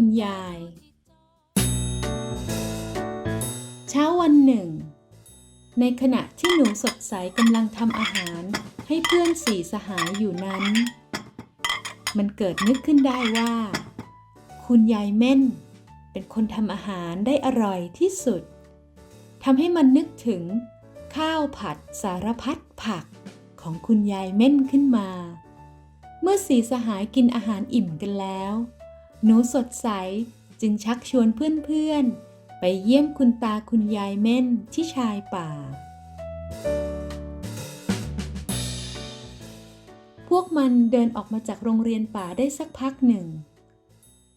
คุณยาย เช้าวันหนึ่ง ในขณะที่หนูสดใสกำลังทำอาหารให้เพื่อนสี่สหายอยู่นั้น มันเกิดนึกขึ้นได้ว่า คุณยายเม่น เป็นคนทำอาหารได้อร่อยที่สุดทำให้มันนึกถึงข้าวผัดสารพัดผักของคุณยายเม่นขึ้นมา เมื่อสีสหายกินอาหารอิ่มกันแล้ว หนูสดใสจึงชักชวนเพื่อนๆ ไปเยี่ยมคุณตาคุณยายเม่นที่ชายป่า พวกมันเดินออกมาจากโรงเรียนป่าได้สักพักหนึ่ง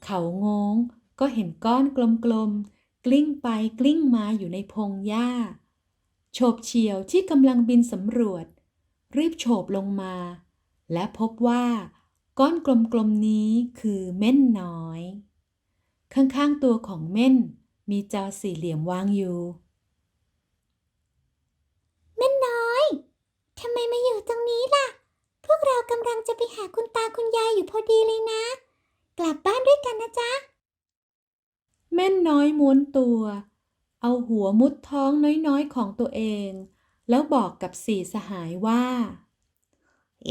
เขางงก็เห็นก้อนกลมๆ กลิ้งไปกลิ้งมาอยู่ในพงหญ้า โฉบเฉียวที่กำลังบินสำรวจ รีบโฉบลงมา และพบว่า ก้อนกลมๆนี้คือเม่นน้อย ข้างๆตัวของเม่นมีจอสี่เหลี่ยมวางอยู่แม่น้อย ทำไมมาอยู่ตรงนี้ล่ะ พวกเรากำลังจะไปหาคุณตาคุณยายอยู่พอดีเลยนะ กลับบ้านด้วยกันนะจ๊ะ เม่นน้อยม้วนตัว เอาหัวมุดท้องน้อยๆของตัวเอง แล้วบอกกับสี่สหายว่า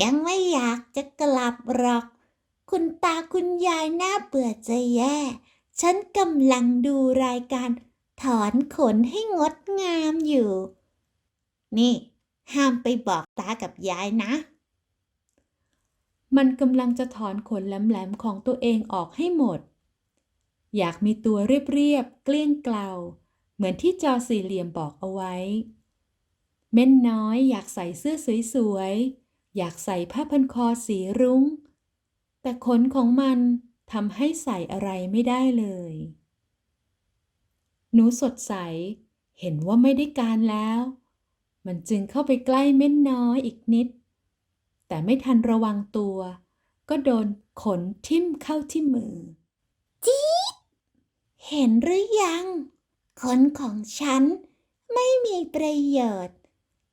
ยังไม่อยากจะกลับหรอก คุณตาคุณยายน่าเบื่อจะแย่ ฉันกำลังดูรายการ ถอนขนให้งดงามอยู่ นี่ ห้ามไปบอกตากับยายนะ มันกำลังจะถอนขนแหลมๆของตัวเองออกให้หมด อยากมีตัวเรียบๆ เกลี้ยงเกลาเหมือนที่จอสี่เหลี่ยมบอกเอาไว้ เม่นน้อยอยากใส่เสื้อสวยๆ อยากใส่ผ้าพันคอสีรุง้ง แต่ขนของมันทำให้ใส่อะไรไม่ได้เลย หนูสดใส เห็นว่าไม่ได้การแล้ว มันจึงเข้าไปใกล้เม่นน้อยอีกนิด แต่ไม่ทันระวังตัว ก็โดนขนทิ่มเข้าที่มือ จี๊ดเห็นหรือยัง ขนของฉันไม่มีประโยชน์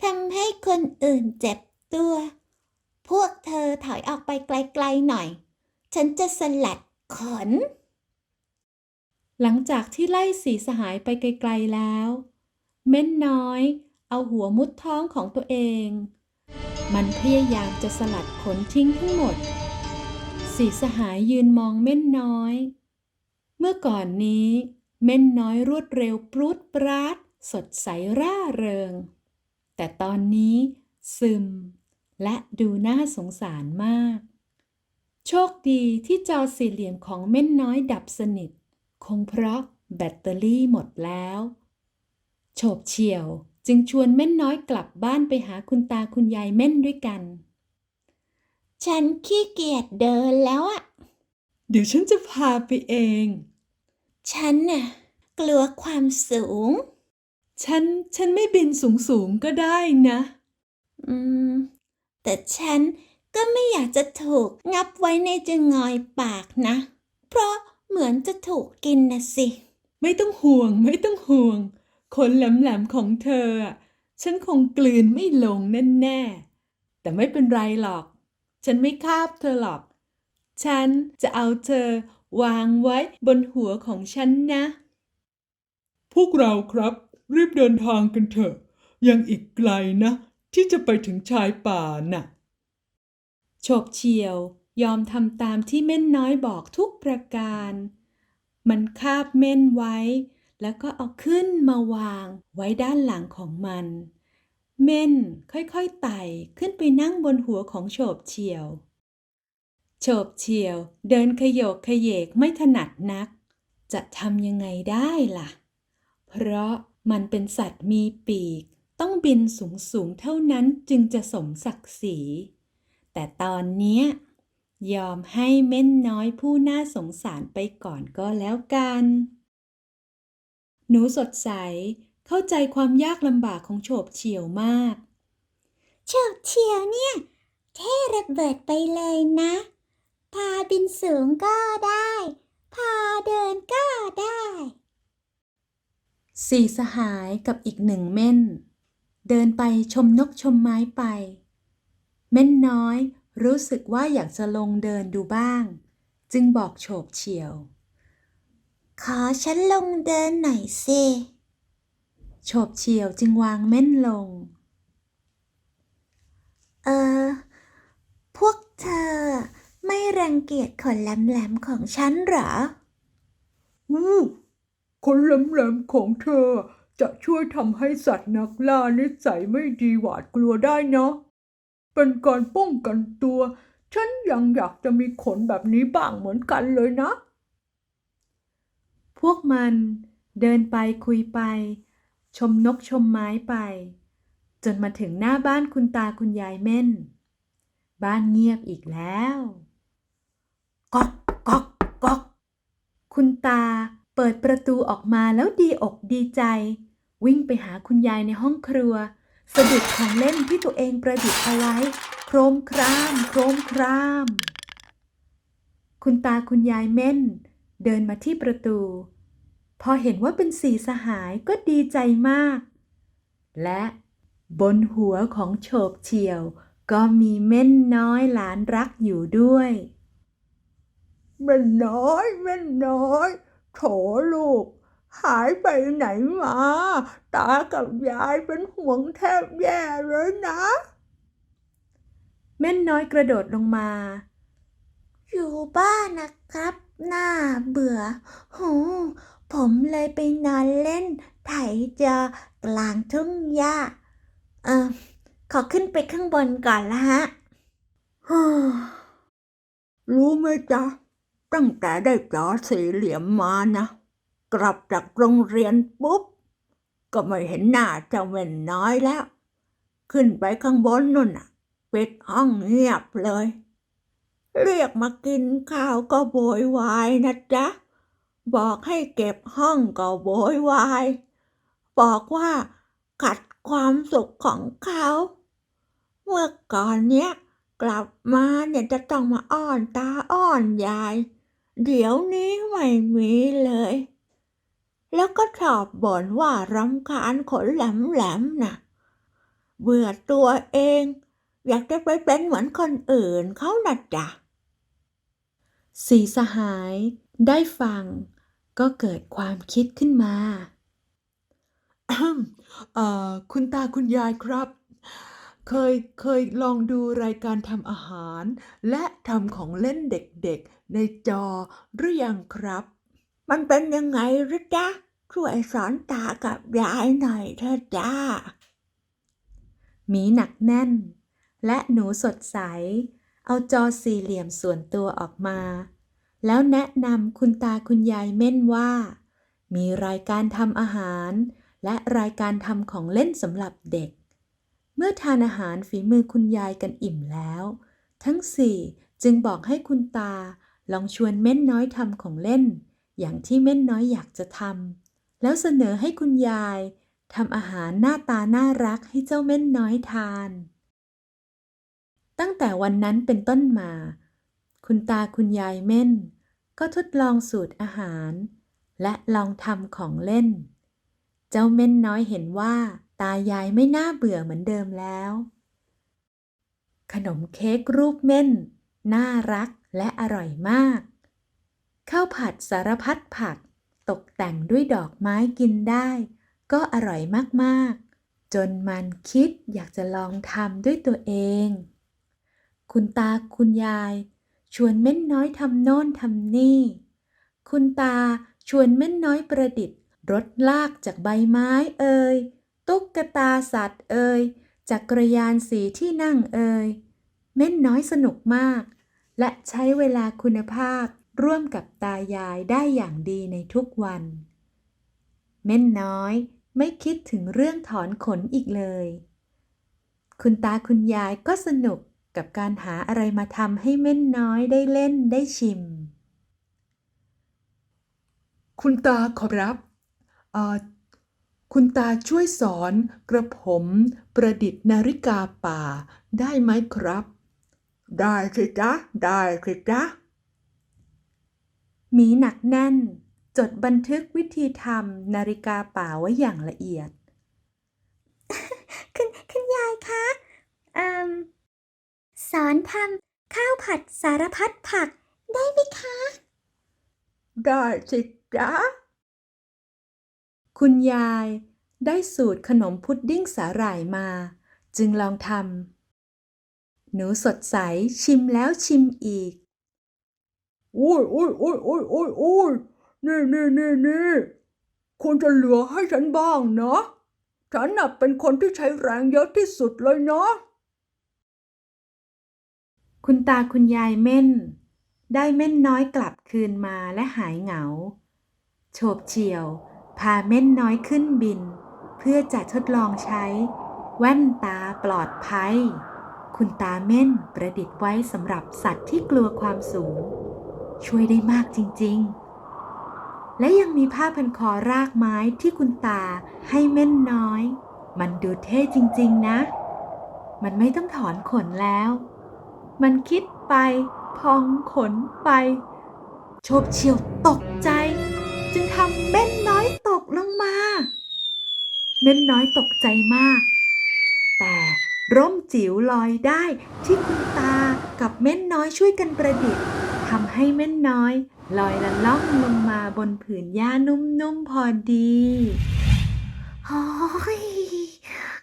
ทำให้คนอื่นเจ็บตัว พวกเธอถอยออกไปไกลๆหน่อย ฉันจะสลัดขน หลังจากที่ไล่สีสหายไปไกลๆแล้ว เม่นน้อย เอาหัวมุดท้องของตัวเอง มันพยายามจะสลัดขนทิ้งทั้งหมด สีสหายยืนมองเม่นน้อย เมื่อก่อนนี้ เม่นน้อยรวดเร็วปรุดปราดสดใสร่าเริง แต่ตอนนี้ซึม และดูน่าสงสารมาก โชคดีที่จอสี่เหลี่ยมของเม่นน้อยดับสนิท คงเพราะแบตเตอรี่หมดแล้ว โฉบเฉี่ยวจึงชวนเม่นน้อยกลับบ้านไปหาคุณตาคุณยายเม่นด้วยกัน ฉันขี้เกียจเดินแล้วอะเดี๋ยวฉันจะพาไปเอง ฉันน่ะ กลัวความสูง ฉัน ฉันไม่บินสูงสูงๆก็ได้นะ อืม แต่ฉันก็ไม่อยากจะถูกงับไว้ในจะงอยปากนะ เพราะเหมือนจะถูกกินนะสิ ไม่ต้องห่วงไม่ต้องห่วง ขนแหลมๆของเธออะฉันคงกลืนไม่ลงแน่ๆ แต่ไม่เป็นไรหรอก ฉันไม่คาบเธอหรอก ฉันจะเอาเธอวางไว้บนหัวของฉันนะ พวกเราครับ รีบเดินทางกันเถอะ ยังอีกไกลนะ ที่จะไปถึงชายป่าน่ะโฉบเฉี่ยวยอมทำตามที่เม่นน้อยบอกทุกประการ มันคาบเม่นไว้ แล้วก็เอาขึ้นมาวางไว้ด้านหลังของมัน เม่นค่อยๆไต่ขึ้นไปนั่งบนหัวของโฉบเฉี่ยว โฉบเฉี่ยวเดินขยโยกขยเยกไม่ถนัดนัก จะทำยังไงได้ล่ะ เพราะมันเป็นสัตว์มีปีก ต้องบินสูงๆเท่านั้นจึงจะสมศักดิ์ศรี แต่ตอนเนี้ยยอมให้เม่นน้อยผู้น่าสงสารไปก่อนก็แล้วกัน หนูสดใสเข้าใจความยากลำบากของโฉบเฉี่ยวมากเฉียวเฉียวเนี่ยเท่ระเบิดไปเลยนะ พาบินสูงก็ได้ พาเดินก็ได้ สี่สหายกับอีกหนึ่งเม่น เดินไปชมนกชมไม้ไป เม่นน้อยรู้สึกว่าอยากจะลงเดินดูบ้าง จึงบอกโฉบเฉี่ยว ขอฉันลงเดินหน่อยสิโฉบเฉี่ยวจึงวางเม่นลง เออ พวกเธอไม่รังเกียจขนแหลมๆของฉันเหรออู้คนแหลมๆของเธอ จะช่วยทำให้สัตว์นักล่านิสัยไม่ดีหวาดกลัวได้เนาะเป็นการป้องกันตัว ฉันยังอยากจะมีขนแบบนี้บ้างเหมือนกันเลยนะ พวกมันเดินไปคุยไป ชมนกชมไม้ไป จนมาถึงหน้าบ้านคุณตาคุณยายเม่น บ้านเงียบอีกแล้ว ก๊อกก๊อกก๊อกคุณตา เปิดประตูออกมาแล้วดีอกดีใจ วิ่งไปหาคุณยายในห้องครัวสะดุดของเล่นที่ตัวเองประดิษฐ์เอาไว้ โครมคราม โครมคราม คุณตาคุณยายเม่น เดินมาที่ประตู พอเห็นว่าเป็นสีสหายก็ดีใจมาก และบนหัวของโฉบเฉี่ยว ก็มีเม่นน้อยหลานรักอยู่ด้วยแม่นน้อยแม่นน้อย โถลูก หายไปไหนมา ตากับยายเป็นห่วงแทบแย่เลยนะเม่นน้อยกระโดดลงมา อยู่บ้านนะครับน่าเบื่อหูผมเลยไปนอนเล่น ไถจอกลางทุ่งหญ้าเออขอขึ้นไปข้างบนก่อนละฮะรู้ไหมจ๊ะ ตั้งแต่ได้จอสี่เหลี่ยมมานะ กลับจากโรงเรียนปุ๊บ ก็ไม่เห็นหน้าเจ้าแม่นน้อยแล้ว ขึ้นไปข้างบนนู่นน่ะปิดห้องเงียบเลย เรียกมากินข้าวก็โวยวายนะจ๊ะ บอกให้เก็บห้องก็โวยวาย บอกว่าขัดความสุขของเขา เมื่อก่อนเนี้ยกลับมาเนี่ยจะต้องมาอ้อนตาอ้อนยาย เดี๋ยวนี้ไม่มีเลย แล้วก็ชอบบ่นว่ารำคาญขนแหลมๆน่ะ เบื่อตัวเอง อยากจะไปเป็นเหมือนคนอื่นเขานะจ๊ะสีสหายได้ฟัง ก็เกิดความคิดขึ้นมา เอ่อ คุณตาคุณยายครับ เคยเคยลองดูรายการทำอาหาร และทำของเล่นเด็กๆ ในจอหรือยังครับ มันเป็นยังไงหรือจ๊ะ ช่วยสอนตากับยายหน่อยเถอะจ้าหมีหนักแน่น และหนูสดใส เอาจอสี่เหลี่ยมส่วนตัวออกมา แล้วแนะนำคุณตาคุณยายเม่นว่า มีรายการทำอาหาร และรายการทำของเล่นสำหรับเด็ก เมื่อทานอาหารฝีมือคุณยายกันอิ่มแล้ว ทั้งสี่จึงบอกให้คุณตาลองชวนเม่นน้อยทำของเล่น อย่างที่เม่นน้อยอยากจะทำแล้วเสนอให้คุณยายทำอาหารหน้าตาน่ารักให้เจ้าเม่นน้อยทาน ตั้งแต่วันนั้นเป็นต้นมา คุณตาคุณยายเม่น ก็ทดลองสูตรอาหาร และลองทำของเล่น เจ้าเม่นน้อยเห็นว่า ตายายไม่น่าเบื่อเหมือนเดิมแล้ว ขนมเค้กรูปเม่น น่ารักและอร่อยมาก ข้าวผัดสารพัดผัก ตกแต่งด้วยดอกไม้กินได้ ก็อร่อยมากๆ จนมันคิดอยากจะลองทำด้วยตัวเอง คุณตาคุณยายชวนเม่นน้อยทำโน่นทำนี่ คุณตาชวนเม่นน้อยประดิษฐ์รถลากจากใบไม้เอ่ย ตุ๊กตาสัตว์เอ่ยจักรยานสีที่นั่งเอ่ยเม่นน้อยสนุกมาก และใช้เวลาคุณภาพร่วมกับตายายได้อย่างดีในทุกวัน เม่นน้อยไม่คิดถึงเรื่องถอนขนอีกเลย คุณตาคุณยายก็สนุกกับการหาอะไรมาทำให้เม่นน้อยได้เล่นได้ชิม คุณตาขอรับอ่อ คุณตาช่วยสอนกระผมประดิษฐ์นาฬิกาป่าได้ไหมครับ ได้สิจ๊ะ ได้สิจ๊ะ หมีหนักแน่น จดบันทึกวิธีทำนาฬิกาป่าไว้อย่างละเอียด คุณคุณยายคะเอ่มสอนทำข้าวผัดสารพัดผักได้ไหมคะ ได้สิจ๊ะ คุณยายได้สูตรขนมพุดดิ้งสาหร่ายมา จึงลองทำหนูสดใสชิมแล้วชิมอีกอุ้ยอุ้ยอุ้ยอุ้ยอุ้ยอุ้ยนี่นี่นี่นี่คุณจะเหลือให้ฉันบ้างนะฉันน่ะเป็นคนที่ใช้แรงเยอะที่สุดเลยเนาะคุณตาคุณยายเม่น ได้เม่นน้อยกลับคืนมาและหายเหงา โฉบเฉี่ยว พาเม่นน้อยขึ้นบิน เพื่อจะทดลองใช้ แว่นตาปลอดภัย คุณตาเม่นประดิษฐ์ไว้สำหรับสัตว์ที่กลัวความสูง ช่วยได้มากจริง ๆ และยังมีผ้าพันคอรากไม้ที่คุณตาให้เม่นน้อย มันดูเท่จริง ๆ นะ มันไม่ต้องถอนขนแล้ว มันคิดไป พองขนไป โชบเฉียวตกใจ จึงทำเม่นน้อยตกลงมา เม่นน้อยตกใจมาก แต่ร่มจิ๋วลอยได้ที่คุณตากับเม่นน้อยช่วยกันประดิษฐ์ทำให้เม่นน้อย ลอยละล่องลงมาบนผืนหญ้านุ่มๆพอดีโอ้ย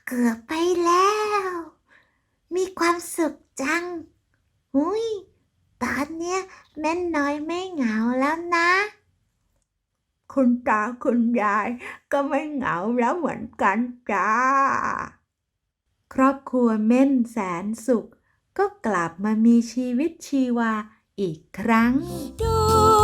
เกือบไปแล้ว มีความสุขจัง อุ้ย ตอนเนี้ยแม่นน้อยไม่เหงาแล้วนะ คุณตาคุณยายก็ไม่เหงาแล้วเหมือนกันจ้า ครอบครัวเม่นแสนสุข ก็กลับมามีชีวิตชีวาอีกครั้งดู